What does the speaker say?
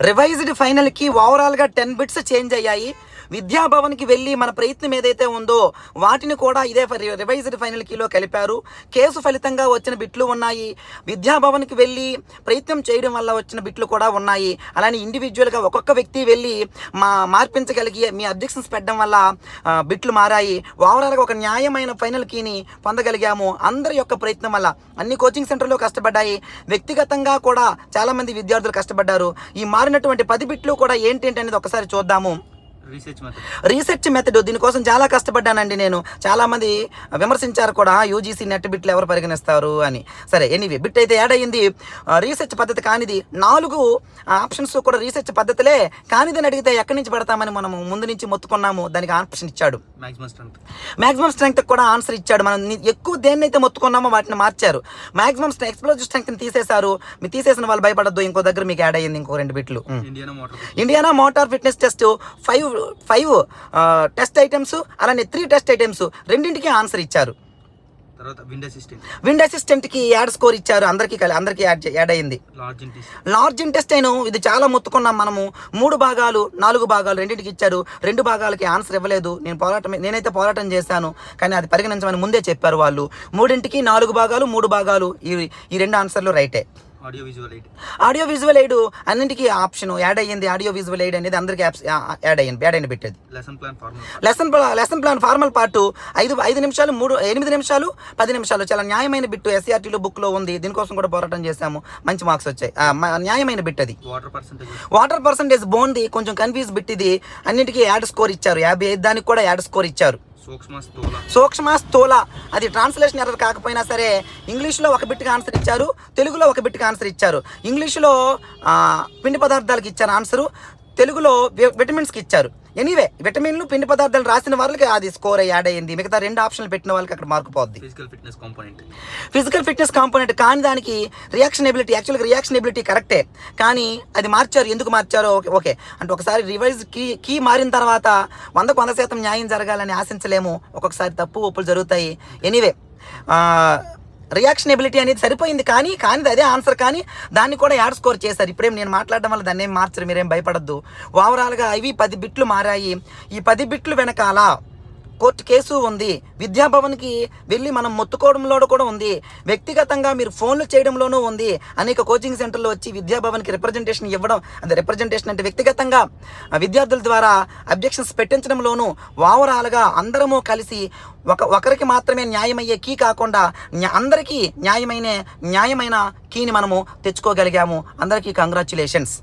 Revised ఫైనల్కి ఓవరాల్గా ten bits change అయ్యాయి. విద్యాభవన్కి వెళ్ళి మన ప్రయత్నం ఏదైతే ఉందో వాటిని కూడా ఇదే రివైజ్డ్ ఫైనల్ కీలో కలిపారు. కేసు ఫలితంగా వచ్చిన బిట్లు ఉన్నాయి. విద్యాభవన్కి వెళ్ళి ప్రయత్నం చేయడం వల్ల వచ్చిన బిట్లు కూడా ఉన్నాయి. అలానే ఇండివిజువల్గా ఒక్కొక్క వ్యక్తి వెళ్ళి మా మార్పించగలిగి మీ అబ్జెక్షన్స్ పెట్టడం వల్ల బిట్లు మారాయి. ఓవరాల్గా ఒక న్యాయమైన ఫైనల్ కీని పొందగలిగాము. అందరి యొక్క ప్రయత్నం వల్ల అన్ని కోచింగ్ సెంటర్లు కష్టపడ్డాయి. వ్యక్తిగతంగా కూడా చాలామంది విద్యార్థులు కష్టపడ్డారు. ఈ మారినటువంటి పది బిట్లు కూడా ఏంటి అనేది ఒకసారి చూద్దాము. రీసెర్చ్ మెథడ్ దీనికోసం చాలా కష్టపడ్డానండి నేను. చాలా మంది విమర్శించారు కూడా యూజీసీ నెట్ బిట్లు ఎవరు పరిగణిస్తారు అని. సరే ఎనీవే బిట్ అయితే యాడ్ అయ్యింది. రీసెర్చ్ పద్ధతి కానిది. నాలుగు ఆప్షన్స్ కూడా రీసెర్చ్ పద్ధతులే. కానిదని అడిగితే ఎక్కడి నుంచి పెడతామని మనము ముందు నుంచి మొత్తుకున్నాము. దానికి ఆప్షన్ ఇచ్చాడు. మాక్సిమం స్ట్రెంగ్త్ కూడా ఆన్సర్ ఇచ్చాడు. మనం ఎక్కువ దేన్నైతే మొత్తుకున్నామో వాటిని మార్చారు. మాక్సిమం ఎక్స్ప్లోజివ్ స్ట్రెంగ్త్ తీసేశారు. మీరు తీసేసిన వాళ్ళు భయపడద్దు. ఇంకో దగ్గర మీకు యాడ్ అయ్యింది ఇంకో రెండు బిట్లు. Indiana motor fitness test five five test items అలానే త్రీ టెస్ట్ ఐటమ్స్ రెండింటికి ఆన్సర్ ఇచ్చారు. తర్వాత విండ్ అసిస్టెంట్ విండ్ అసిస్టెంట్కి యాడ్ స్కోర్ ఇచ్చారు అందరికీ కలి- అందరికీ యాడ్ యాడ్ ఇంటీస్ లార్జ్ ఇంటెస్టైన్ ఇది చాలా మొత్తుకున్నాం మనము. మూడు భాగాలు నాలుగు భాగాలు రెండింటికి ఇచ్చారు. రెండు భాగాలకి ఆన్సర్ ఇవ్వలేదు. నేను పోరాటం నేనైతే పోరాటం చేశాను. కానీ అది పరిగణించమని ముందే చెప్పారు వాళ్ళు. మూడింటికి నాలుగు భాగాలు మూడు భాగాలు ఈ ఈ రెండు ఆన్సర్లు రైటే. Audio visual eight audio visual aid అన్నింటికీ ఆప్షన్ యాడ్ అయ్యింది. ఆడియో విజువల్ ఎయిడ్ అనేది అందరికీ యాప్స్ యాడ్ అయ్యింది. యాడ్ అయిన పెట్టేది. లెసన్ ప్లాన్ లెసన్ ప్లా- లెసన్ ప్లాన్ ఫార్మల్ పార్ట్ ఐదు ఐదు నిమిషాలు మూడు ఎనిమిది నిమిషాలు పది నిమిషాలు. చాలా న్యాయమైన బిట్టు ఎస్సీఆర్టీలో బుక్లో ఉంది. దీనికోసం కూడా పోరాటం చేశాము. మంచి మార్క్స్ వచ్చాయి. న్యాయమైన బిట్ అది. వాటర్ పర్సంటేజ్ వాటర్ పర్సంటేజ్ బాగుంది కొంచెం కన్ఫ్యూజ్ బిట్ ఇది. అన్నిటికీ యాడ్ స్కోర్ ఇచ్చారు. యాభై ఐదు దానికి కూడా యాడ్ స్కోర్ ఇచ్చారు. సూక్ష్మ స్థూల. అది ట్రాన్స్లేషన్ ఎర్రర్ కాకపోయినా సరే ఇంగ్లీష్లో ఒక బిట్కి ఆన్సర్ ఇచ్చారు తెలుగులో ఒక బిట్కి ఆన్సర్ ఇచ్చారు. ఇంగ్లీష్లో పిండి పదార్థాలకి ఇచ్చారు ఆన్సరు తెలుగులో విటమిన్స్కి ఇచ్చారు. ఎనీవే విటమిన్లు పిండి పదార్థాలు రాసిన వాళ్ళకి అది స్కోర్ యాడ్ అయ్యింది. మిగతా రెండు ఆప్షన్లు పెట్టిన వాళ్ళకి అక్కడ మార్కు పోద్ది. Physical fitness component physical fitness component కానీ దానికి రియాక్షన్ ఎబిలిటీ యాక్చువల్గా రియాక్షన్ ఎబిలిటీ కరెక్టే కానీ అది మార్చారు. ఎందుకు మార్చారో? Okay okay. అంటే ఒకసారి రివైజ్ కీ కీ మారిన తర్వాత వందకు వంద శాతం న్యాయం జరగాలని ఆశించలేము. ఒక్కొక్కసారి తప్పు ఒప్పులు జరుగుతాయి. ఎనీవే రియాక్షన్ ఎబిలిటీ అనేది సరిపోయింది కానీ కానీ అదే ఆన్సర్ కానీ దాన్ని కూడా యాడ్ స్కోర్ చేశారు. ఇప్పుడేం నేను మాట్లాడడం వల్ల దాన్ని ఏం మార్చరు మీరేం భయపడద్దు. ఓవరాల్గా ఇవి పది బిట్లు మారాయి. ఈ పది బిట్లు వెనకాల కోర్టు కేసు ఉంది. విద్యాభవన్కి వెళ్ళి మనం మొత్తుకోవడంలో కూడా ఉంది. వ్యక్తిగతంగా మీరు ఫోన్లు చేయడంలోనూ ఉంది. అనేక కోచింగ్ సెంటర్లో వచ్చి విద్యాభవన్కి రిప్రజెంటేషన్ ఇవ్వడం అంటే రిప్రజెంటేషన్ అంటే వ్యక్తిగతంగా విద్యార్థుల ద్వారా అబ్జెక్షన్స్ పెట్టించడంలోనూ ఓవరాల్గా అందరము కలిసి ఒక ఒకరికి మాత్రమే న్యాయమయ్యే కీ కాకుండా అందరికీ న్యాయమైన న్యాయమైన కీని మనము తెచ్చుకోగలిగాము. అందరికీ కంగ్రాచులేషన్స్